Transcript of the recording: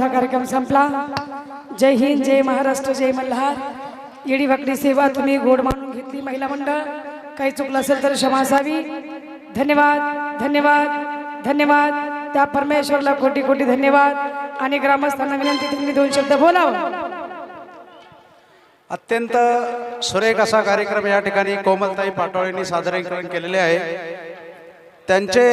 माझा कार्यक्रम संपला. जय हिंद जय महाराष्ट्र जय मल्हार. येडी वाकडी सेवा तुम्ही गोड मानून घेतली महिला मंडळ. काही चुकलं असेल तर क्षमा असावी. धन्यवाद धन्यवाद धन्यवाद. त्या परमेश्वरला कोटी कोटी धन्यवाद. आणि ग्रामस्थांना विनंती तुम्ही दोन शब्द बोलावं. अत्यंत सुरेख असा कार्यक्रम या ठिकाणी कोमलताई पाटोळेंनी सादरीकरण केलेले आहे. त्यांचे